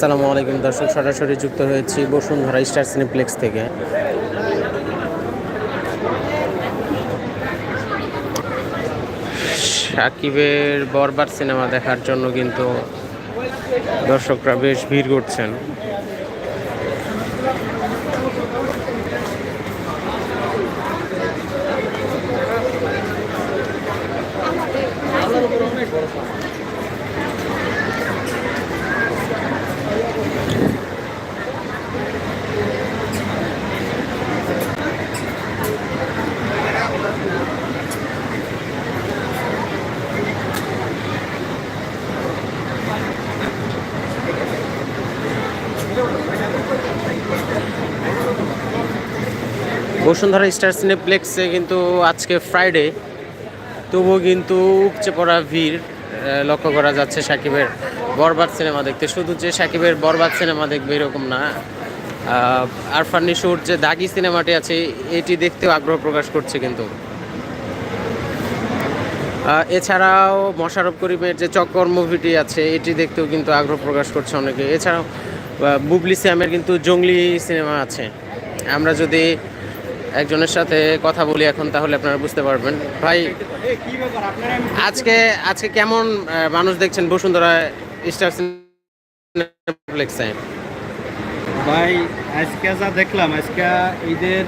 আসসালামু আলাইকুম দর্শক, সরাসরি যুক্ত হয়েছি বসুন্ধরা স্টার সিনেপ্লেক্স থেকে। সাকিবের বরবার সিনেমা দেখার জন্য কিন্তু দর্শকরা বেশ ভিড় করছেন। বসুন্ধরা স্টার সিনেপ্লেক্সে কিন্তু আজকে ফ্রাইডে তবুও কিন্তু উপচে পড়া ভিড় লক্ষ্য করা যাচ্ছে সাকিবের বরবাদ সিনেমা দেখতে। শুধু যে সাকিবের বরবাদ সিনেমা দেখবে এরকম না। আরফান নিশুর যে দাগি সিনেমাটি আছে, এটি দেখতেও আগ্রহ প্রকাশ করছে কিন্তু। এছাড়াও মশারফ করিমের যে চক্কর মুভিটি আছে, এটি দেখতেও কিন্তু আগ্রহ প্রকাশ করছে অনেকে। এছাড়াও বুবলি শ্যামের কিন্তু জঙ্গলি সিনেমা আছে। আমরা যদি একজনের সাথে কথা বলি এখন তাহলে আপনারা বুঝতে পারবেন। ভাই আজকে আজকে কেমন মানুষ দেখছেন বসুন্ধরা স্টার সিনেপ্লেক্সে ভাই আজকে যা দেখলাম আজকে ঈদের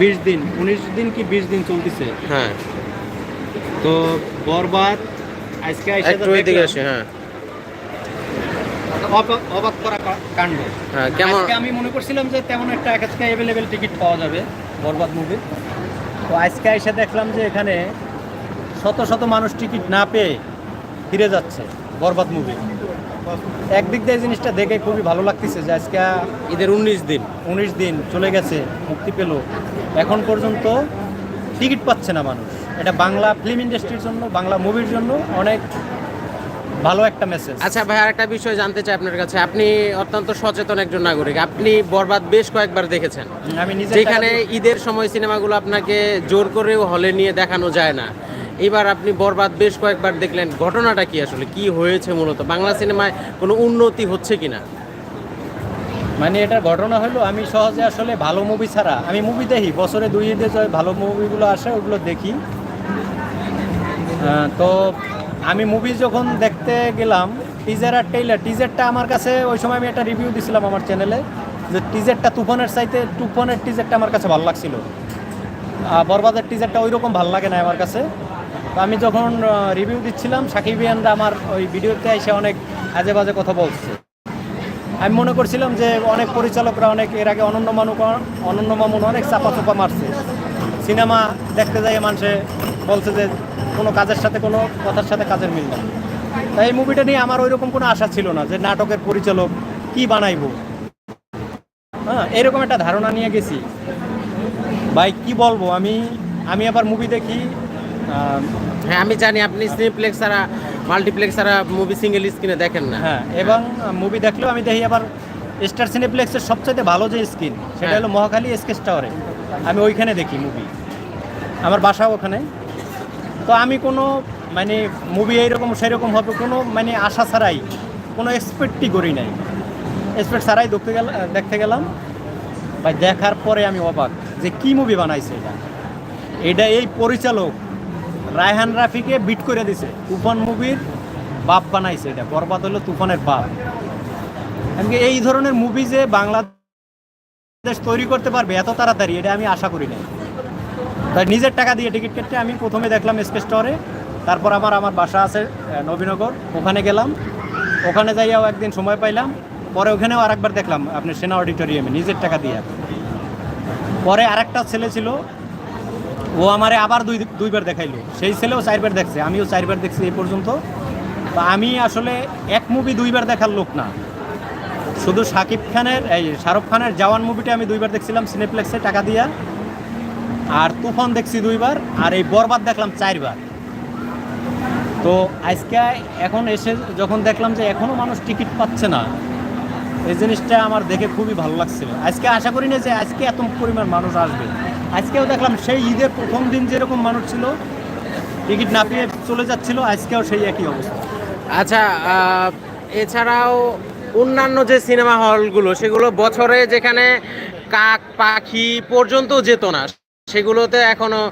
বিশ দিন উনিশ দিন কি বিশ দিন চলতেছে? হ্যাঁ। তো বরবাদ আজকে হ্যাঁ। অবাক- করা কাণ্ড। হ্যাঁ কেমন আমি মনে করছিলাম যে তেমন একটা এক আজকে অ্যাভেলেবেল টিকিট পাওয়া যাবে বরবাদ মুভি তো আজকে এসে দেখলাম যে এখানে শত শত মানুষ টিকিট না পেয়ে ফিরে যাচ্ছে বরবাদ মুভি একদিক দিয়ে জিনিসটা দেখে খুবই ভালো লাগতেছে যে আজকে ঈদের উনিশ দিন উনিশ দিন চলে গেছে মুক্তি পেল। এখন পর্যন্ত টিকিট পাচ্ছে না মানুষ। এটা বাংলা ফিল্ম ইন্ডাস্ট্রির জন্য বাংলা মুভির জন্য অনেক ভালো একটা মেসেজ আচ্ছা ভাই আরেকটা বিষয় জানতে চাই আপনার কাছে। আপনি অত্যন্ত সচেতন একজন নাগরিক। আপনি বরবাদ বেশ কয়েকবার দেখেছেন। আমি নিজে যেখানে ঈদের সময় সিনেমাগুলো আপনাকে জোর করেও হলে নিয়ে দেখানো যায় না। এবার আপনি বরবাদ বেশ কয়েকবার দেখলেন। ঘটনাটা কি আসলে? কি হয়েছে মূলত? বাংলা সিনেমায় কোনো উন্নতি হচ্ছে কি না মানে এটা ঘটনা হলো আমি সহজে আসলে ভালো মুভি ছাড়া আমি মুভি দেখি বছরে দুই ঈদে ভালো মুভিগুলো আসে ওগুলো দেখি। তো আমি মুভি যখন দেখতে গেলাম টিজার আর টেইলার টিজারটা আমার কাছে ওই সময় আমি একটা রিভিউ দিছিলাম আমার চ্যানেলে যে টিজারটা তুফানের চাইতে, তুফানের টিজারটা আমার কাছে ভালো লাগছিল। বরবাদের টিজারটা ওই রকম ভালো লাগে না আমার কাছে। তো আমি যখন রিভিউ দিচ্ছিলাম, সাকিব ইয়ানরা আমার ওই ভিডিওতে এসে অনেক আজে বাজে কথা বলছে। আমি মনে করছিলাম যে অনেক পরিচালকরা অনেক, এর আগে অনন্য মানু অনন্য মামুন অনেক চাপা চাপা মারছে। সিনেমা দেখতে যাই মানুষে বলছে যে কোনো কাজের সাথে কোনো কথার সাথে কাজের মিল নেই। তাই এই মুভিটা নিয়ে আমার ওইরকম কোনো আশা ছিল না যে নাটকের পরিচালক কি বানাইবো। হ্যাঁ এরকম একটা ধারণা নিয়ে গেছি। ভাই কি বলব? আমি আমি আবার মুভি দেখি হ্যাঁ আমি জানি আপনি সিনেপ্লেক্স ছাড়া মাল্টিপ্লেক্স ছাড়া মুভি সিঙ্গেল স্ক্রিনে দেখেন না। হ্যাঁ এবং মুভি দেখলেও আমি দেখি আবার স্টার সিনেপ্লেক্সের সবচাইতে ভালো যে স্ক্রিন সেটা হ্যাঁ। হলো মহাখালী এসকেস টাওয়ারে আমি ওইখানে দেখি মুভি আমার বাসাও ওখানে। তো আমি কোনো মানে মুভি এইরকম, সেরকম হবে কোনো মানে আশা ছাড়াই কোনো এক্সপেক্টই করি নাই। এক্সপেক্ট ছাড়াই দেখতে গেল, দেখতে গেলাম। ভাই, দেখার পরে আমি অবাক যে কি মুভি বানাইছে এটা। এটা এই পরিচালক রায়হান রাফিকে বিট করে দিছে। তুফান মুভির বাপ বানাইছে এটা। বরবাদ হলো তুফানের বাপ। এমনকি এই ধরনের মুভি যে বাংলাদেশ তৈরি করতে পারবে এত তাড়াতাড়ি, এটা আমি আশা করি নাই। তাই নিজের টাকা দিয়ে টিকিট কেটে আমি প্রথমে দেখলাম স্পেস স্টোরে তারপর আমার আমার বাসা আছে নবীনগর। ওখানে গেলাম। ওখানে যাইয়াও একদিন সময় পাইলাম। পরে ওখানেও আরেকবার দেখলাম আপনি সেনা অডিটোরিয়ামে নিজের টাকা দিয়ে। পরে আরেকটা ছেলে ছিল, ও আমারে আবার দুই, দুইবার দেখাইলো। সেই ছেলেও চারবার দেখছে, আমিও চারবার দেখছি এই পর্যন্ত। তো আমি আসলে এক মুভি দুইবার দেখার লোক না। শুধু শাকিব খানের, এই শাহরুখ খানের জওয়ান মুভিটা আমি দুইবার দেখছিলাম সিনেপ্লেক্সে টাকা দিয়া। আর তুফান দেখছি দুইবার, আর এই বরবাদ দেখলাম চারবার। তো আজকে এখন এসে যখন দেখলাম যে এখনও মানুষ টিকিট পাচ্ছে না, এই জিনিসটা আমার দেখে খুবই ভালো লাগছিল। আজকে আশা করি না যে আজকে এত পরিমাণ মানুষ আসবে। আজকেও দেখলাম সেই ঈদের প্রথম দিন যেরকম মানুষ ছিল, টিকিট না পেয়ে চলে যাচ্ছিল, আজকেও সেই একই অবস্থা। আচ্ছা এছাড়াও অন্যান্য যে সিনেমা হলগুলো, সেগুলো বছরে যেখানে কাক পাখি পর্যন্ত যেত না সেগুলোতে এখনও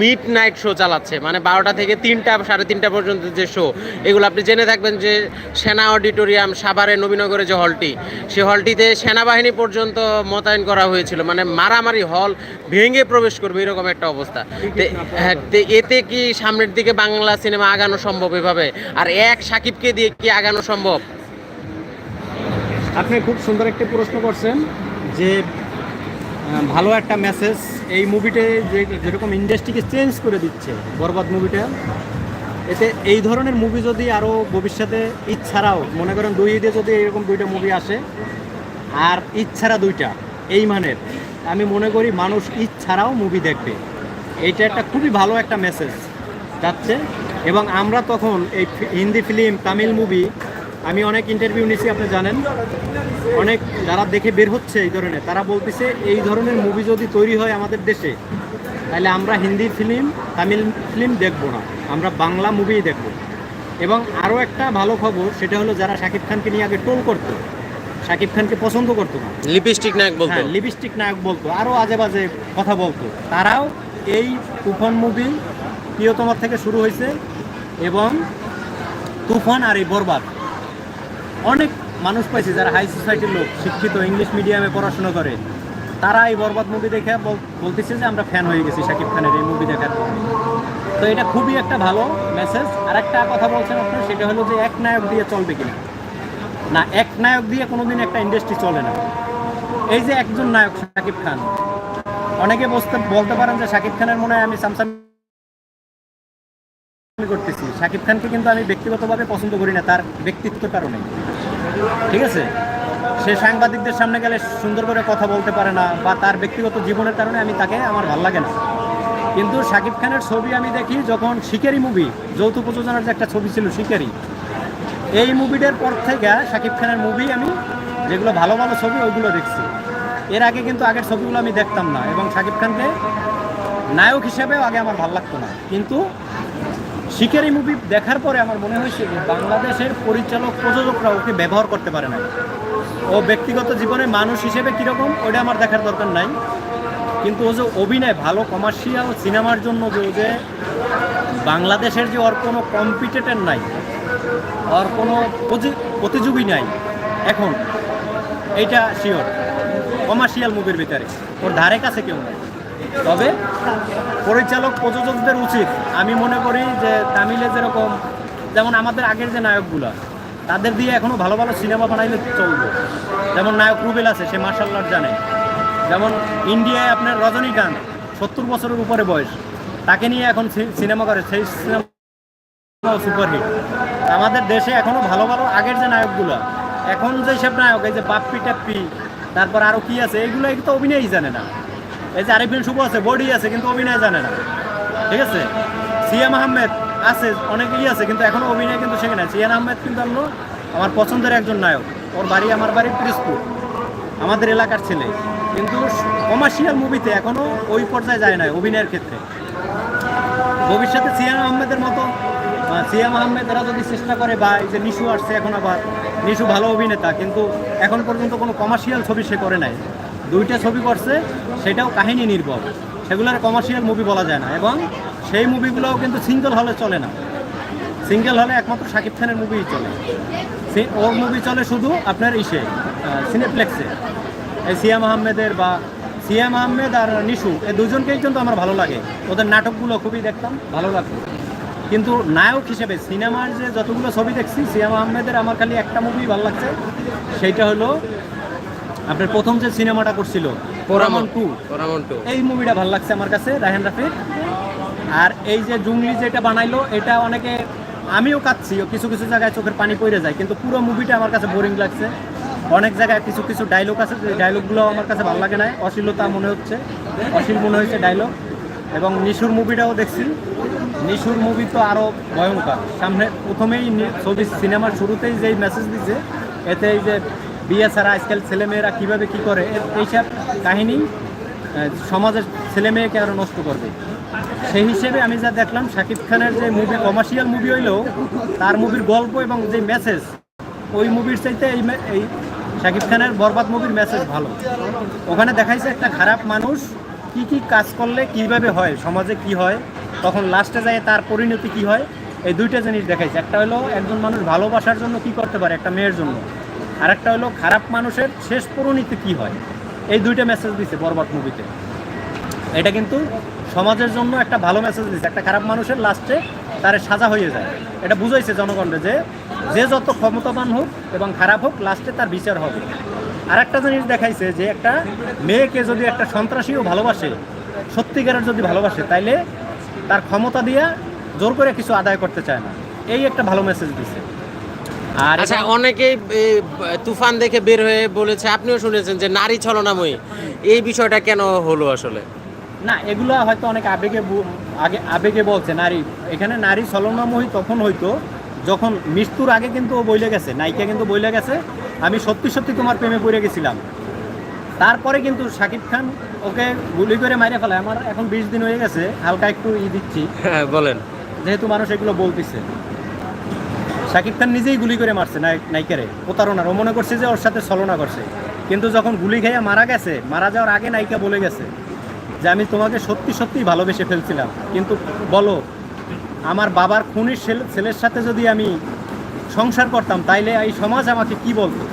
মিড নাইট শো চালাচ্ছে। মানে বারোটা থেকে তিনটা সাড়ে তিনটা পর্যন্ত যে শো এগুলো আপনি জেনে থাকবেন যে সেনা অডিটোরিয়াম সাভারে নবীনগরে যে হলটি সে হলটিতে সেনাবাহিনী পর্যন্ত মোতায়েন করা হয়েছিল। মানে মারামারি হল ভেঙে প্রবেশ করবে এরকম একটা অবস্থা। হ্যাঁ, এতে কি সামনের দিকে বাংলা সিনেমা আগানো সম্ভব এভাবে? আর এক সাকিবকে দিয়ে কি আগানো সম্ভব? আপনি খুব সুন্দর একটি প্রশ্ন করছেন যে ভালো একটা মেসেজ এই মুভিতে যে, যেরকম ইন্ডাস্ট্রিকে চেঞ্জ করে দিচ্ছে, বরবাদ মুভিটা এতে এই ধরনের মুভি যদি আরও ভবিষ্যতে ঈদ ছাড়াও মনে করেন দুই ঈদে যদি এরকম দুইটা মুভি আসে, আর ঈদ ছাড়া দুইটা, এই মানের, আমি মনে করি মানুষ ঈদ ছাড়াও মুভি দেখবে। এইটা একটা খুবই ভালো একটা মেসেজ যাচ্ছে। এবং আমরা তখন এই হিন্দি ফিল্ম তামিল মুভি আমি অনেক ইন্টারভিউ নিছি আপনি জানেন। অনেক যারা দেখে বের হচ্ছে এই ধরনের তারা বলতেছে এই ধরনের মুভি যদি তৈরি হয় আমাদের দেশে তাহলে আমরা হিন্দি ফিল্ম তামিল ফিল্ম দেখব না। আমরা বাংলা মুভিই দেখব। এবং আরও একটা ভালো খবর সেটা হলো যারা শাকিব খানকে নিয়ে আগে টোল করতো শাকিব খানকে পছন্দ করতো না। লিপস্টিক নায়ক বলতো। হ্যাঁ লিপস্টিক নায়ক বলতো আরও আজে বাজে কথা বলতো। তারাও এই তুফান মুভি প্রিয়তমার থেকে শুরু হয়েছে এবং তুফান আর এই বরবাদ। অনেক মানুষ পাইছে যারা হাই সোসাইটির লোক, শিক্ষিত ইংলিশ মিডিয়ামে পড়াশোনা করে। তারা এই বরবাদ মুভি দেখে বলতেছে যে আমরা ফ্যান হয়ে গেছি, শাকিব খানের এই মুভি দেখার তো এটা খুবই একটা ভালো মেসেজ আর একটা কথা বলছেন আপনি, সেটা হলো যে এক নায়ক দিয়ে চলবে কিনা। না, এক নায়ক দিয়ে কোনোদিন একটা ইন্ডাস্ট্রি চলে না। এই যে একজন নায়ক, শাকিব খান। অনেকে বসতে বলতে পারেন যে শাকিব খানের মনে হয় আমি সামসাম করতেছি। শাকিব খানকে কিন্তু আমি ব্যক্তিগতভাবে পছন্দ করি না, তার ব্যক্তিত্বের কারণে। ঠিক আছে? সে সাংবাদিকদের সামনে গেলে সুন্দর করে কথা বলতে পারে না বা তার ব্যক্তিগত জীবনের কারণে আমি তাকে আমার ভালো লাগে না। কিন্তু শাকিব খানের ছবি আমি দেখি যখন শিকারি মুভি যৌথ প্রযোজনার যে একটা ছবি ছিল শিকারি, এই মুভিটার পর থেকে শাকিব খানের মুভি আমি যেগুলো ভালো ভালো ছবি ওইগুলো দেখছি। এর আগে কিন্তু আগের ছবিগুলো আমি দেখতাম না এবং শাকিব খানকে নায়ক হিসেবেও আগে আমার ভালো লাগতো না। কিন্তু শিকারি মুভি দেখার পরে আমার মনে হয়েছে যে বাংলাদেশের পরিচালক প্রযোজকরা ওকে ব্যবহার করতে পারে না ও ব্যক্তিগত জীবনে মানুষ হিসেবে কীরকম ওটা আমার দেখার দরকার নাই। কিন্তু ও যে অভিনয়, ভালো কমার্শিয়াল সিনেমার জন্য যে ও যে বাংলাদেশের যে ওর কোনো কম্পিটিটর নাই, ওর কোনো প্রতিযোগী নাই, এখন, এইটা শিওর কমার্শিয়াল মুভির ভিতরে। ওর ধারে কাছে কেউ নাই। তবে পরিচালক প্রযোজকদের উচিত। আমি মনে করি যে তামিলে যেরকম, যেমন আমাদের আগের যে নায়কগুলো, তাদের দিয়ে এখনও ভালো ভালো সিনেমা বানাইলে চলবে। যেমন নায়ক রুবেল আছে, সে মার্শাল আর্ট জানে। যেমন ইন্ডিয়ায় আপনার রজনীকান্ত, সত্তর বছরের উপরে বয়স। তাকে নিয়ে এখন সিনেমা করে, সেই সিনেমা সুপারহিট আমাদের দেশে এখনও ভালো ভালো আগের যে নায়কগুলো, এখন যে সব নায়ক, এই যে বাপ্পি টাপ্পি তারপর আরও কি আছে এইগুলো তো অভিনয়ই জানে না। এই যে আরিফিন শুভ আছে, বডি আছে, কিন্তু অভিনয় জানে না। ঠিক আছে? সিয়াম আহমেদ আছে, অনেক অনেকেই আছে, কিন্তু এখনও অভিনয় কিন্তু শেখে না সিয়াম আহমেদ কিন্তু হলো আমার পছন্দের একজন নায়ক। ওর বাড়ি আমার বাড়ি পিরিসপুর আমাদের এলাকার ছেলে। কিন্তু কমার্শিয়াল মুভিতে এখনও ওই পর্যায়ে যায় না অভিনয়ের ক্ষেত্রে। ভবিষ্যতে সিয়াম আহমেদের মতো সিয়াম আহমেদ এরা যদি চেষ্টা করে, বা এই যে নিশু আসছে এখন আবার, নিশু ভালো অভিনেতা, কিন্তু এখন পর্যন্ত কোনো কমার্শিয়াল ছবি সে করে নাই। দুইটা ছবি করছে, সেটাও কাহিনী নির্ভর। সেগুলোর কমার্শিয়াল মুভি বলা যায় না, এবং সেই মুভিগুলোও কিন্তু সিঙ্গেল হলে চলে না। সিঙ্গেল হলে একমাত্র শাকিব খানের মুভিই চলে। সে- ওর মুভি চলে শুধু আপনার ইসে সিনেপ্লেক্সে এই সিয়াম আহমেদের বা সিয়াম আহমেদ আর নিশু এই দুজনকেই কিন্তু আমার ভালো লাগে। ওদের নাটকগুলো খুবই দেখতাম, ভালো লাগতো। কিন্তু নায়ক হিসেবে সিনেমার যে যতগুলো ছবি দেখছি, সিয়াম আহমেদের আমার খালি একটা মুভি ভালো লাগছে, সেইটা হলো আপনার প্রথম যে সিনেমাটা করছিল পোরামন টু। ওরামন টু। এই মুভিটা ভালো লাগছে আমার কাছে রাহেন রাফির। আর এই যে জুংলি যেটা বানাইলো এটা অনেকে আমিও কাচ্ছি কিছু কিছু জায়গায় চোখের পানি পড়ে যায় কিন্তু পুরো মুভিটা আমার কাছে বোরিং লাগছে। অনেক জায়গায় কিছু কিছু ডায়লগ আছে যে ডায়লগগুলো আমার কাছে ভালো লাগে না অশ্লীলতা মনে হচ্ছে অশ্লীল মনে হয়েছে ডায়লগ এবং নিশুর মুভিটাও দেখছি। নিশুর মুভি তো আরও ভয়ঙ্কর। সামনে প্রথমেই ছবি সিনেমার শুরুতেই যেই মেসেজ দিছে এতে এই যে বিয়ে ছাড়া আজকাল ছেলেমেয়েরা কীভাবে কী করে? এইসব কাহিনী সমাজের ছেলে মেয়েকে আরও নষ্ট করবে। সেই হিসেবে আমি যা দেখলাম, শাকিব খানের যে মুভি কমার্শিয়াল মুভি হইলেও তার মুভির গল্প এবং যে মেসেজ ওই মুভির চাইতে এই এই শাকিব খানের বরবাদ মুভির মেসেজ ভালো। ওখানে দেখাইছে একটা খারাপ মানুষ কি কি কাজ করলে কীভাবে হয়, সমাজে কি হয়, তখন লাস্টে যায় তার পরিণতি কি হয়, এই দুইটা জিনিস দেখাইছে। একটা হলো একজন মানুষ ভালোবাসার জন্য কি করতে পারে, একটা মেয়ের জন্য। আর একটা হলো, খারাপ মানুষের শেষ পরিণতি কি হয়? এই দুইটা মেসেজ দিছে বরবাদ মুভিতে এটা কিন্তু সমাজের জন্য একটা ভালো মেসেজ দিচ্ছে একটা খারাপ মানুষের লাস্টে তার সাজা হয়ে যায়। এটা বুঝাইছে জনগণকে যে যে যত ক্ষমতাবান হোক এবং খারাপ হোক লাস্টে তার বিচার হবে। আর একটা জিনিস দেখাইছে যে, একটা মেয়েকে যদি একটা সন্ত্রাসীও ভালোবাসে, সত্যিকারের যদি ভালোবাসে, তাইলে তার ক্ষমতা দিয়া জোর করে কিছু আদায় করতে চায় না। এই একটা ভালো মেসেজ দিছে। আর আচ্ছা অনেকেই তুফান দেখে বের হয়ে বলেছে আপনিও শুনেছেন যে নারী ছলনাময়ী। এই বিষয়টা কেন হলো আসলে? না এগুলো হয়তো অনেক আবেগে আগে আবেগে বলছে নারী এখানে নারী ছলনাময়ী তখন হয়তো যখন মৃত্যুর আগে কিন্তু ও বইলে গেছে নায়িকা কিন্তু বইলে গেছে। আমি সত্যি সত্যি তোমার প্রেমে পড়ে গেছিলাম। তারপরে কিন্তু শাকিব খান ওকে গুলি করে মাইরে ফেলে আমার এখন বিশ দিন হয়ে গেছে হালকা একটু ই দিচ্ছি। হ্যাঁ বলেন। যেহেতু মানুষ এগুলো বলতেছে। শাকিব খান নিজেই গুলি করে মারছে নায়ক- নায়িকারে প্রতারণার ও মনে করছে যে ওর সাথে ছলনা করছে। কিন্তু যখন গুলি খেয়ে মারা গেছে, মারা যাওয়ার আগে নায়িকা বলে গেছে যে, আমি তোমাকে সত্যি সত্যি ভালোবেসে ফেলছিলাম। কিন্তু বলো, আমার বাবার খুনির ছেলে- ছেলের সাথে যদি আমি সংসার করতাম, তাইলে এই সমাজ আমাকে কি বলতো?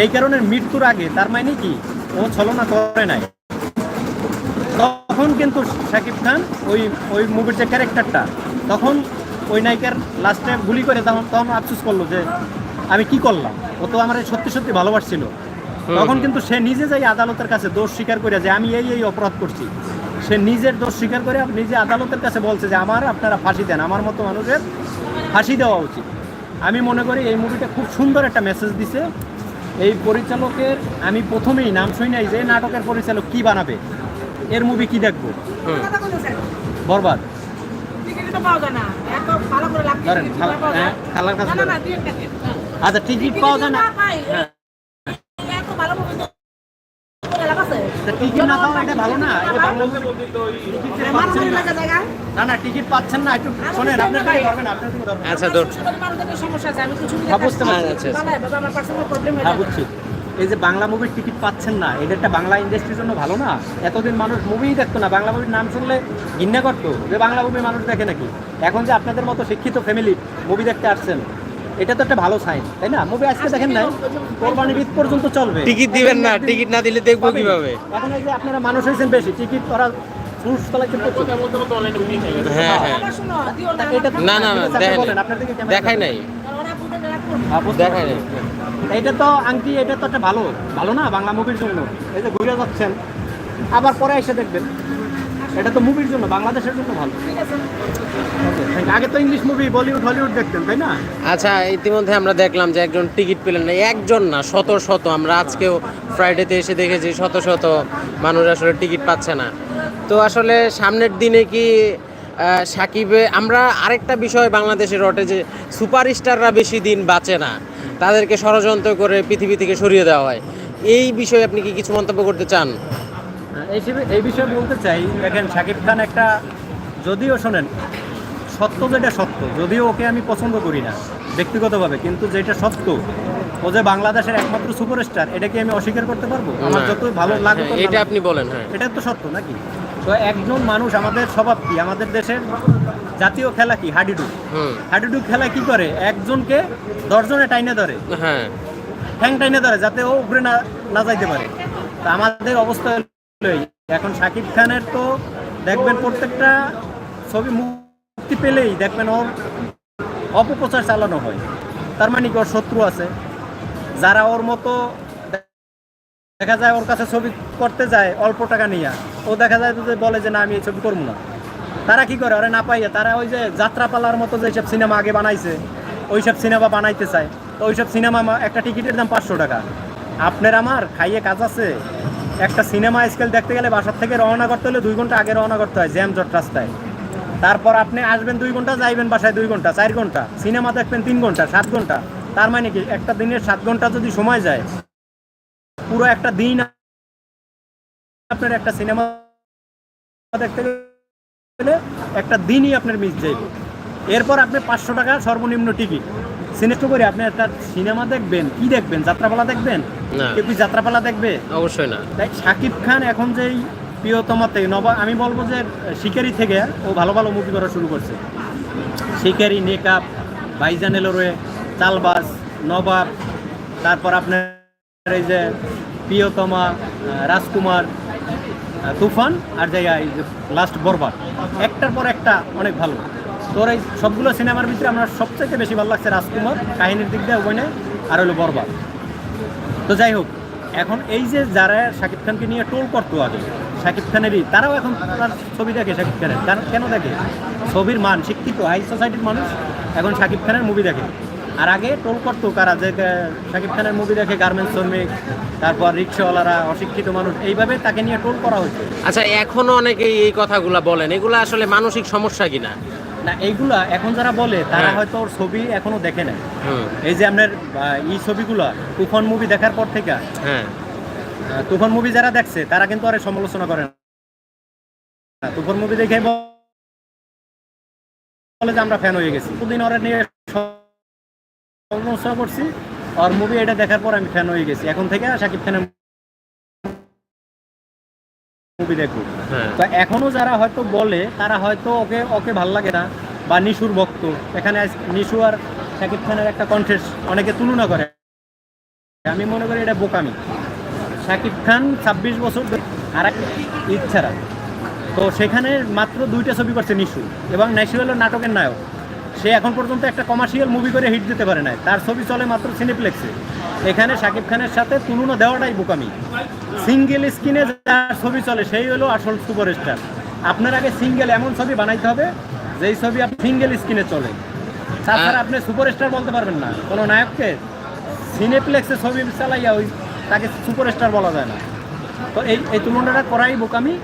এই কারণে মৃত্যুর আগে, তার মানে কি, ও ছলনা করে নাই। তখন কিন্তু শাকিব খান ওই ওই মুভির যে ক্যারেক্টারটা তখন ওই নায়িকার লাস্টে গুলি করে তখন তখন আফসোস করল যে আমি কি করলাম? ও তো আমার সত্যি সত্যি ভালোবাসছিল। তখন কিন্তু সে নিজে যাই আদালতের কাছে দোষ স্বীকার করে যে আমি এই এই অপরাধ করছি। সে নিজের দোষ স্বীকার করে নিজে আদালতের কাছে বলছে যে আমার আপনারা ফাঁসি দেন আমার মতো মানুষের ফাঁসি দেওয়া উচিত। আমি মনে করি এই মুভিটা খুব সুন্দর একটা মেসেজ দিছে। এই পরিচালকের আমি প্রথমেই নাম শুনি নাই যে নাটকের পরিচালক কি বানাবে? এর মুভি কি দেখব? বরবাদ। ধরেন, টিকিট খালা- পাওয়া যায় হ্যাঁ, খালার কাছে। আচ্ছা টিকিট পাওয়া যায় না। টিকিট না পাওয়া এটা ভালো না। না না। টিকিট পাচ্ছেন না। একটু শোনেন আপনার দিকে ধরবেন আপনার দিকে ধরবেন আচ্ছা মানুষদের সমস্যা আছে, আমি ছবি হ্যাঁ, বুঝতে পারছি। আচ্ছা, বাবা, আমার personal problem হ্যাঁ বুঝছি। এই যে বাংলা মুভির টিকিট পাচ্ছেন না এটা একটা বাংলা ইন্ডাস্ট্রির জন্য ভালো না? এতদিন মানুষ মুভিই দেখতো না বাংলা মুভির নাম শুনলে ঘৃণা করতো যে বাংলা মুভি মানুষ দেখে নাকি? এখন যে আপনাদের মতো শিক্ষিত ফ্যামিলি মুভি দেখতে আসছেন এটা তো একটা ভালো সাইন তাই না? মুভি আজকে দেখেন নাই কোরবানির ঈদ পর্যন্ত চলবে। টিকিট দিবেন না টিকিট না দিলে দেখব কীভাবে? এখন এই যে আপনারা মানুষ হয়েছেন বেশি টিকিট করা। হ্যাঁ হ্যাঁ। না, না দেখাই নাই। হ্যাঁ, দেখাই নাই। এটা তো আংটি এটা তো একটা ভালো ভালো না বাংলা মুভির জন্য? এই যে ঘুরে যাচ্ছেন আবার পরে এসে দেখবেন। এটা তো মুভির জন্য বাংলাদেশের জন্য ভালো. আগে তো ইংলিশ মুভি বলিউড হলিউড দেখতেন তাই না? আচ্ছা ইতিমধ্যে আমরা দেখলাম যে একজন টিকিট পেলেন না একজন না শত শত। আমরা আজকেও ফ্রাইডেতে এসে দেখেছি শত শত মানুষ আসলে টিকিট পাচ্ছে না। তো আসলে সামনের দিনে কি সাকিবে আমরা আরেকটা বিষয় বাংলাদেশের রটে যে সুপারস্টাররা বেশি দিন বাঁচে না। তাদেরকে ষড়যন্ত্র করে পৃথিবী থেকে সরিয়ে দেওয়া হয়। এই বিষয়ে আপনি কি কিছু মন্তব্য করতে চান? এই বিষয়ে বলতে চাই দেখেন শাকিব খান একটা যদিও শোনেন সত্য যেটা সত্য যদিও ওকে আমি পছন্দ করি না ব্যক্তিগতভাবে কিন্তু যেটা সত্য ও যে বাংলাদেশের একমাত্র সুপারস্টার এটা কি আমি অস্বীকার করতে পারব? আমার যত ভালো লাগুক হ্যাঁ, এটা আপনি বলেন হ্যাঁ। এটা তো সত্য নাকি? তো একজন মানুষ আমাদের স্বভাব কি? আমাদের দেশের জাতীয় খেলা কি? হাডুডু। হুম। হাডুডু খেলা কি করে? একজনকে দশজনে টাইনে ধরে। হ্যাঁ। ঠ্যাং টাইনে ধরে যাতে ও উপরে না না যাইতে পারে। তা আমাদের অবস্থা এখন শাকিব খানের তো দেখবেন প্রত্যেকটা ছবি মুক্তি পেলেই দেখবেন ওর অপপ্রচার চালানো হয়। তার মানে কি? ওর শত্রু আছে। যারা ওর মতো দেখা যায় ওর কাছে ছবি করতে যায় অল্প টাকা নিয়ে ও দেখা যায় যে বলে যে না আমি এই ছবি করব না। তারা কি করে? ওরা না পাইয়া, তারা ওই যে যাত্রাপালার মতো যেসব সিনেমা আগে বানাইছে ওইসব সিনেমা বানাইতে চায়। তো ওইসব সিনেমা একটা টিকিটের দাম পাঁচশো টাকা। আপনার আমার খাইয়ে কাজ আছে। একটা সিনেমা স্কেল দেখতে গেলে বাসার থেকে রওনা করতে হলে দুই ঘণ্টা আগে রওনা করতে হয় জ্যাম জট রাস্তায়। তারপর আপনি আসবেন দুই ঘণ্টা, যাইবেন বাসায় দুই ঘণ্টা, চার ঘণ্টা। সিনেমা দেখবেন তিন ঘণ্টা, সাত ঘণ্টা। তার মানে কি? একটা দিনের সাত ঘণ্টা যদি সময় যায়, পুরো একটা দিন আপনার একটা সিনেমা দেখতে গেলে একটা দিনই আপনার মিস যাইবে এরপর আপনি পাঁচশো টাকা সর্বনিম্ন টিকিট সিনেস্ট করে আপনি একটা সিনেমা দেখবেন কি দেখবেন? যাত্রাপালা দেখবেন? কেউ কি যাত্রাপালা দেখবে? অবশ্যই না। তাই শাকিব খান এখন যেই প্রিয়তমা থেকে নবা আমি বলব যে শিকারি থেকে ও ভালো ভালো মুভি করা শুরু করছে। শিকারি নেকআপ ভাইজান এলোরে চালবাজ নবাব তারপর আপনার এই যে প্রিয়তমা রাজকুমার তুফান আর জায়গা এই যে লাস্ট বরবাদ। একটার পর একটা অনেক ভালো। তোর এই সবগুলো সিনেমার ভিতরে আমার সবচেয়ে বেশি ভালো লাগছে রাজকুমার, কাহিনীর দিক দিয়ে অভিনয় আর হলো বরবাদ। তো যাই হোক, এখন এই যে যারা শাকিব খানকে নিয়ে টোল করতো আগে, শাকিব খানেরই, তারাও এখন তার ছবি দেখে শাকিব খানের। কেন দেখে? ছবির মান, শিক্ষিত হাই সোসাইটির মানুষ এখন শাকিব খানের মুভি দেখে। আর আগে টোল করতো কারা? যে শাকিব খানের মুভি দেখে গার্মেন্টস শ্রমিক তারপর রিক্সাওয়ালারা অশিক্ষিত মানুষ এইভাবে তাকে নিয়ে টোল করা হয়েছে। আচ্ছা এখনও অনেকেই এই কথাগুলা বলেন। এগুলো আসলে মানসিক সমস্যা কিনা? না এইগুলা এখন যারা বলে তারা হ্যাঁ। হয়তো ওর ছবি এখনও দেখে না এই যে আপনার এই ছবিগুলা তুফান মুভি দেখার পর থেকে হ্যাঁ। তুফান মুভি যারা দেখছে তারা কিন্তু আর সমালোচনা করে না। তুফান মুভি দেখে বলে যে আমরা ফ্যান হয়ে গেছি। দুদিন ওরা নিয়ে সমালোচনা করছি। আর মুভি এটা দেখার পর আমি ফ্যান হয়ে গেছি। এখন থেকে শাকিব খানের মুভি দেখব। হ্যাঁ। তো এখনও যারা হয়তো বলে তারা হয়তো ওকে ওকে ভালো লাগে না। বা নিশুর ভক্ত। এখানে নিশু আর শাকিব খানের একটা কন্টেস্ট অনেকে তুলনা করে। আমি মনে করি এটা বোকামি। শাকিব খান ছাব্বিশ বছর আর এক ইচ্ছারা তো সেখানে মাত্র দুইটা ছবি করছে নিশু। এবং নিশু হলো নাটকের নায়ক। সে এখন পর্যন্ত একটা কমার্শিয়াল মুভি করে হিট দিতে পারে না তার ছবি চলে মাত্র সিনেপ্লেক্সে এখানে শাকিব খানের সাথে তুলনা দেওয়াটাই বোকামি। সিঙ্গেল স্ক্রিনে যার ছবি চলে সেই হলো আসল সুপারস্টার আপনার আগে সিঙ্গেল এমন ছবি বানাইতে হবে যেই ছবি আপনি সিঙ্গেল স্ক্রিনে চলে। তাছাড়া আপনি সুপারস্টার বলতে পারবেন না। কোনো নায়ককে সিনেপ্লেক্সে ছবি চালাইয়া ওই তাকে সুপারস্টার বলা যায় না। তো এই এই তুলনাটা করাই বোকামি।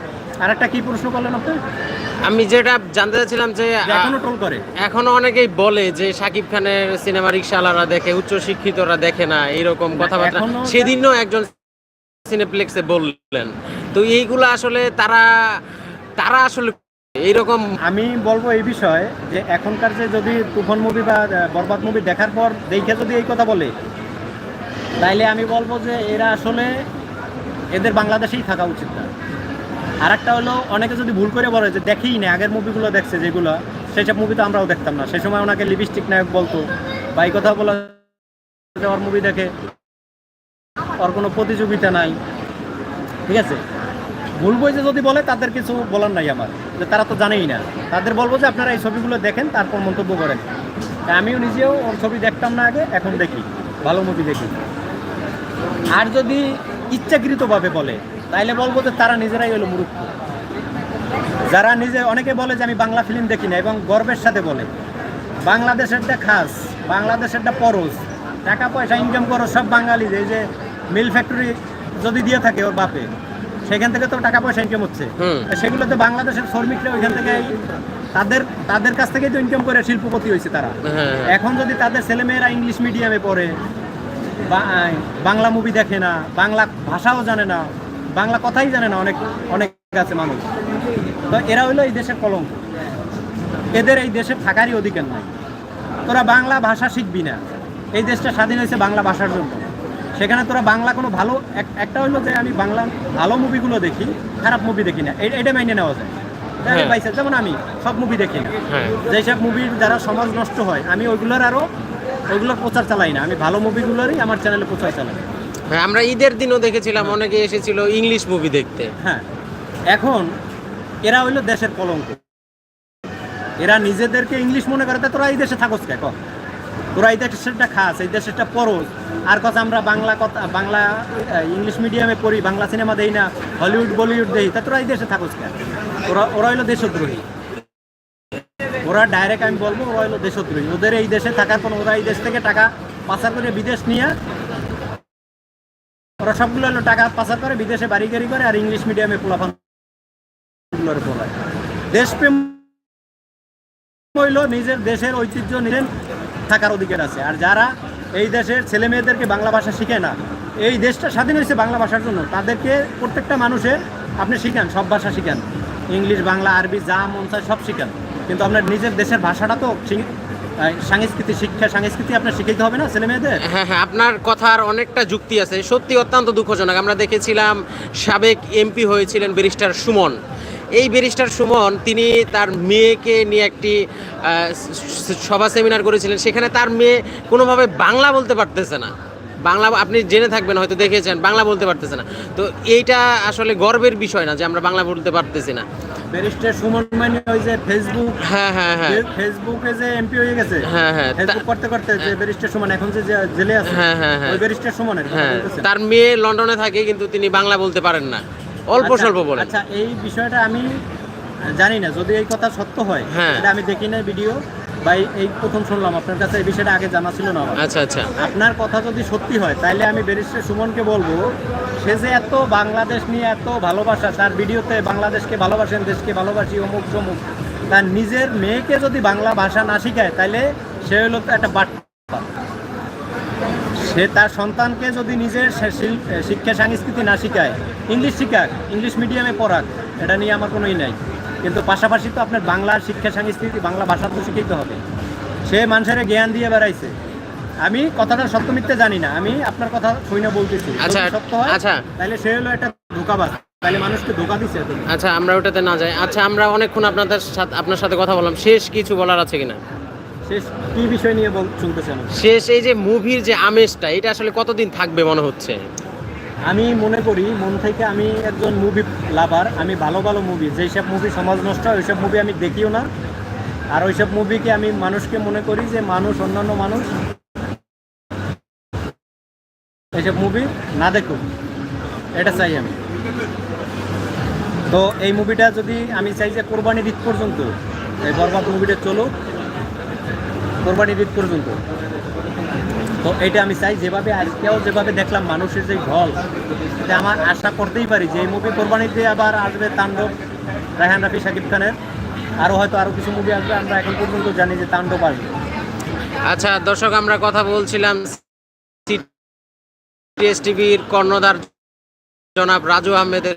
আর একটা কি প্রশ্ন করলেন আপনি? আমি যেটা জানতে চাচ্ছিলাম যে এখনও টোল করে। এখনও অনেকেই বলে যে শাকিব খানের সিনেমা রিক্সাওয়ালারা দেখে উচ্চ শিক্ষিতরা দেখে না এইরকম কথাবার্তা। সেদিনও একজন সিনেপ্লেক্সে বললেন। তো এইগুলো আসলে তারা তারা আসলে এইরকম আমি বলব এই বিষয়ে যে এখনকার যে যদি তুফান মুভি বা বরবাদ মুভি দেখার পর দেখে যদি এই কথা বলে তাইলে আমি বলব যে এরা আসলে এদের বাংলাদেশেই থাকা উচিত না। আর একটা হলো, অনেকে যদি ভুল করে বলে যে দেখেই না, আগের মুভিগুলো দেখছে যেগুলো সেসব মুভি তো আমরাও দেখতাম না। সেই সময় ওনাকে লিপস্টিক নায়ক বলতো বা এই কথা বলা ওর মুভি দেখে ওর কোনো প্রতিযোগিতা নাই। ঠিক আছে? ভুল বইতে যদি বলে, তাদের কিছু বলার নাই আমার। যে তারা তো জানেই না। তাদের বলব যে আপনারা এই ছবিগুলো দেখেন, তারপর মন্তব্য করেন। আমিও নিজেও ওর ছবি দেখতাম না আগে, এখন দেখি। ভালো মুভি দেখি। আর যদি ইচ্ছাকৃতভাবে বলে তাইলে বলব যে তারা নিজেরাই হলো মূর্খ যারা নিজে অনেকে বলে যে আমি বাংলা ফিল্ম দেখি না এবং গর্বের সাথে বলে। বাংলাদেশেরটা খাস বাংলাদেশেরটা পরশ। টাকা পয়সা ইনকাম করো সব বাঙালি এই যে মিল ফ্যাক্টরি যদি দিয়ে থাকে ওর বাপে সেখান থেকে তো টাকা পয়সা ইনকাম হচ্ছে। হুম। সেগুলোতে বাংলাদেশের শ্রমিকরা ওইখান থেকে তাদের তাদের কাছ থেকেই তো ইনকাম করে শিল্পপতি হয়েছে তারা। হ্যাঁ এখন যদি তাদের ছেলেমেয়েরা ইংলিশ মিডিয়ামে পড়ে বাংলা মুভি দেখে না বাংলা ভাষাও জানে না বাংলা কথাই জানে না অনেক অনেক আছে মানুষ। তো এরা হইল এই দেশের কলঙ্ক। এদের এই দেশে থাকারই অধিকার নাই। তোরা বাংলা ভাষা শিখবি না। এই দেশটা স্বাধীন হয়েছে বাংলা ভাষার জন্য। সেখানে তোরা বাংলা কোনো ভালো একটা হইল যে আমি বাংলা ভালো মুভিগুলো দেখি খারাপ মুভি দেখি না। এটা মাইনে নেওয়া যায়। হ্যাঁ। পাইছে যেমন আমি সব মুভি দেখি না। হ্যাঁ। যেসব মুভির দ্বারা সমাজ নষ্ট হয় আমি ওইগুলোর আরও ওইগুলোর প্রচার চালাই না। আমি ভালো মুভিগুলোরই আমার চ্যানেলে প্রচার চালাই। হ্যাঁ আমরা ঈদের দিনও দেখেছিলাম অনেকে এসেছিল ইংলিশ মুভি দেখতে। হ্যাঁ এখন এরা হইল দেশের কলঙ্ক। এরা নিজেদেরকে ইংলিশ মনে করে তোরা এই দেশে থাকস কে? কর তোরা এই দেশেরটা খাস এই দেশেরটা পরস আর কথা আমরা বাংলা কথা বাংলা ইংলিশ মিডিয়ামে পড়ি বাংলা সিনেমা দেই না হলিউড বলিউড দেই তা তোরা এই দেশে থাকস কে? ওরা ওরা হইল দেশদ্রোহী। ওরা ডাইরেক্ট আমি বলব ওরা হইল দেশদ্রোহী। ওদের এই দেশে থাকার পর ওরা এই দেশ থেকে টাকা পাচার করে বিদেশ নিয়ে ওরা সবগুলো টাকা পাচার করে, বিদেশে বাড়ি গাড়ি করে আর ইংলিশ মিডিয়ামে পোলাফান দেশপ্রেম হইল নিজের দেশের ঐতিহ্য নিজের থাকার অধিকার আছে। আর যারা এই দেশের ছেলে মেয়েদেরকে বাংলা ভাষা শিখে না, এই দেশটা স্বাধীন হয়েছে বাংলা ভাষার জন্য। তাদেরকে প্রত্যেকটা মানুষের আপনি শিখান, সব ভাষা শিখান। ইংলিশ বাংলা, আরবি, যা মন সব শিখান। কিন্তু আপনার নিজের দেশের ভাষাটা তো শিখ- সংস্কৃতি শিক্ষা, সাংস্কৃতিক আপনার শিখাইতে হবে না ছেলে হ্যাঁ হ্যাঁ আপনার কথার অনেকটা যুক্তি আছে। সত্যি অত্যন্ত দুঃখজনক। আমরা দেখেছিলাম সাবেক এমপি হয়েছিলেন ব্যারিস্টার সুমন। এই ব্যারিস্টার সুমন, তিনি তার মেয়েকে নিয়ে একটি সভা সেমিনার করেছিলেন। সেখানে তার মেয়ে কোনোভাবে বাংলা বলতে পারতেছে না। বাংলা আপনি জেনে থাকবেন হয়তো দেখেছেন বাংলা বলতে পারতেছে না। তো এইটা আসলে গর্বের বিষয় না যে আমরা বাংলা বলতে পারতেছি না। ব্যারিস্টার সুমন মানে ওই যে ফেসবুক হ্যাঁ হ্যাঁ হ্যাঁ। ফেসবুকে যে এমপি হয়ে গেছে হ্যাঁ, হ্যাঁ, ফেসবুক করতে করতে যে ব্যারিস্টার সুমন এখন যে জেলে আছে হ্যাঁ, হ্যাঁ, হ্যাঁ। ওই ব্যারিস্টার সুমনের কথা হ্যাঁ। বলতেছেন? তার মেয়ে লন্ডনে থাকে কিন্তু তিনি বাংলা বলতে পারেন না। অল্প আচ্ছা, স্বল্প বলে আচ্ছা এই বিষয়টা আমি জানি না যদি এই কথা সত্য হয় আমি দেখি না ভিডিও বা এই- প্রথম শুনলাম আপনার কাছে এই বিষয়টা আগে জানা ছিল না আচ্ছা আচ্ছা। আপনার কথা যদি সত্যি হয় তাহলে আমি ব্যারিস্টার সুমনকে বলব সে যে এত বাংলাদেশ নিয়ে এত ভালোবাসা তার ভিডিওতে বাংলাদেশকে ভালোবাসেন দেশকে ভালোবাসি অমুক সমুক তার নিজের মেয়েকে যদি বাংলা ভাষা না শিখায় তাহলে সে হলো একটা বাট সে তার সন্তানকে যদি নিজের শিক্ষা সংস্কৃতি না শিখায় ইংলিশ শিখাক ইংলিশ মিডিয়ামে পড়াক এটা নিয়ে আমার কোনোই নাই। কিন্তু পাশাপাশি তো আপনার বাংলা শিক্ষা সংস্কৃতি বাংলা ভাষা তো শিখাইতে হবে। সে মানুষের জ্ঞান দিয়ে বেড়াইছে। আমি কথাটা সত্য মিথ্যে জানি না। আমি আপনার কথা শুনে বলতেছি। আচ্ছা, সত্য হয় আচ্ছা। তাহলে সে হলো একটা ধোকাবাজ। তাহলে মানুষকে ধোকা দিচ্ছে আচ্ছা আমরা ওটাতে না যাই। আচ্ছা আমরা অনেকক্ষণ আপনাদের সাথে আপনার সাথে কথা বললাম। শেষ কিছু বলার আছে কিনা? শেষ কি বিষয় নিয়ে বল শুনতেছেন শেষ এই যে মুভির যে আমেজটা এটা আসলে কতদিন থাকবে মনে হচ্ছে? আমি মনে করি, মন থেকে আমি একজন মুভি লাভার আমি ভালো ভালো মুভি যেসব মুভি সমাজ নষ্ট হয়, ওইসব মুভি আমি দেখিও না। আর ওইসব মুভিকে আমি মানুষকে মনে করি যে মানুষ, অন্যান্য মানুষ এইসব মুভি না দেখুক। এটা চাই আমি। তো এই মুভিটা যদি আমি চাই যে কোরবানির ঈদ পর্যন্ত, এই বরবাদ মুভিটা চলুক, কোরবানির ঈদ পর্যন্ত। তো এটা আমি চাই যেভাবে আজকেও যেভাবে দেখলাম মানুষের যে ঢল এটা আমার আশা করতেই পারি যে এই মুভি কোরবানিতে আবার আসবে তাণ্ডব রায়হান রাফি শাকিব খানের। আরও হয়তো আরও কিছু মুভি আসবে আমরা এখন পর্যন্ত জানি যে তাণ্ডব আসবে। আচ্ছা দর্শক আমরা কথা বলছিলাম টিভির কর্ণধার জনাব রাজু আহমেদের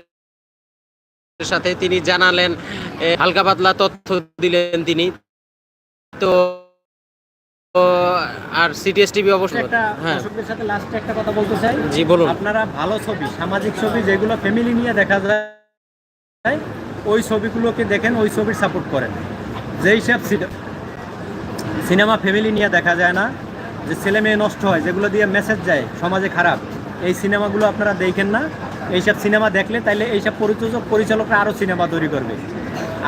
সাথে। তিনি জানালেন হালকা পাতলা তথ্য দিলেন তিনি। তো, আর সিটিএস টিভি অবশ্যই হ্যাঁ। দর্শকদের সাথে লাস্টে একটা কথা বলতে চাই। জি বলুন। আপনারা ভালো ছবি সামাজিক ছবি যেগুলো ফ্যামিলি নিয়ে দেখা যায় ওই ছবিগুলোকে দেখেন ওই ছবির সাপোর্ট করেন। যেই সব সিনেমা ফ্যামিলি নিয়ে দেখা যায় না যে ছেলে মেয়ে নষ্ট হয় যেগুলো দিয়ে মেসেজ যায় সমাজে খারাপ এই সিনেমাগুলো আপনারা দেখেন না। এইসব সিনেমা দেখলে তাইলে এইসব পরিচালক পরিচালকরা আরও সিনেমা তৈরি করবে।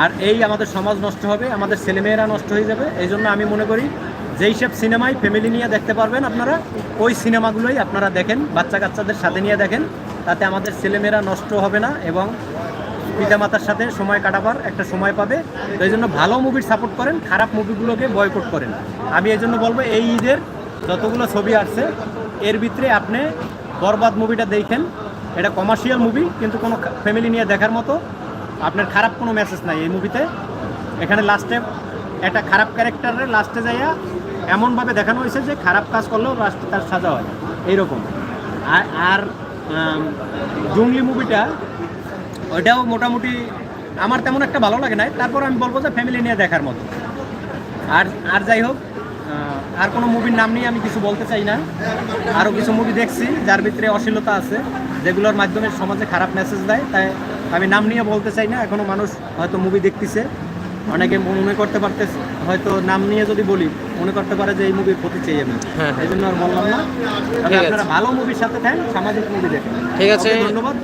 আর এই আমাদের সমাজ নষ্ট হবে আমাদের ছেলেমেয়েরা নষ্ট হয়ে যাবে এই জন্য আমি মনে করি যেই সব সিনেমায় ফ্যামিলি নিয়ে দেখতে পারবেন আপনারা, ওই সিনেমাগুলোই আপনারা দেখেন বাচ্চা কাচ্চাদের সাথে নিয়ে দেখেন, তাতে আমাদের ছেলেমেয়েরা নষ্ট হবে না এবং পিতামাতার সাথে সময় কাটাবার একটা সময় পাবে। এই জন্য ভালো মুভির সাপোর্ট করেন, খারাপ মুভিগুলোকে বয়কট করেন। আমি এই জন্য বলব, এই ঈদের যতগুলো ছবি আসছে, এর ভিতরে আপনি বরবাদ মুভিটা দেখেন। এটা কমার্শিয়াল মুভি কিন্তু কোনো ফ্যামিলি নিয়ে দেখার মতো আপনার খারাপ কোনো মেসেজ নাই এই মুভিতে এখানে লাস্টে একটা খারাপ ক্যারেক্টারের লাস্টে যাইয়া এমনভাবে দেখানো হয়েছে যে খারাপ কাজ করলেও লাস্টে তার সাজা হয় এইরকম। আর আর জঙ্গলি মুভিটা, ওইটাও মোটামুটি আমার তেমন একটা ভালো লাগে নাই। তারপর আমি বলব যে ফ্যামিলি নিয়ে দেখার মতো। আর আর যাই হোক আর কোনো মুভির নাম নিয়ে আমি কিছু বলতে চাই না। আরও কিছু মুভি দেখছি, যার ভিতরে অশ্লীলতা আছে, যেগুলোর মাধ্যমে সমাজে খারাপ মেসেজ দেয়। তাই আমি নাম নিয়ে বলতে চাই না। এখনও মানুষ হয়তো মুভি দেখতেছে। অনেকে মনে করতে পারতেছে। হয়তো নাম নিয়ে যদি বলি মনে করতে পারে যে এই মুভির প্রতি চাই আমি। হ্যাঁ। এই জন্য আর বললাম না। ঠিক আছে। আপনারা ভালো মুভির সাথে থাকেন সামাজিক মুভি দেখেন। ঠিক আছে। ধন্যবাদ।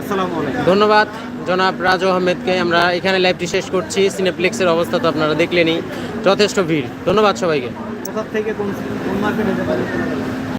আসসালামু আলাইকুম। ধন্যবাদ। জনাব রাজু আহমেদকে আমরা এখানে লাইভটি শেষ করছি। সিনেপ্লেক্সের অবস্থা তো আপনারা দেখলেনই। যথেষ্ট ভিড়। ধন্যবাদ সবাইকে। কোথা থেকে কোন কোন মার্কেটে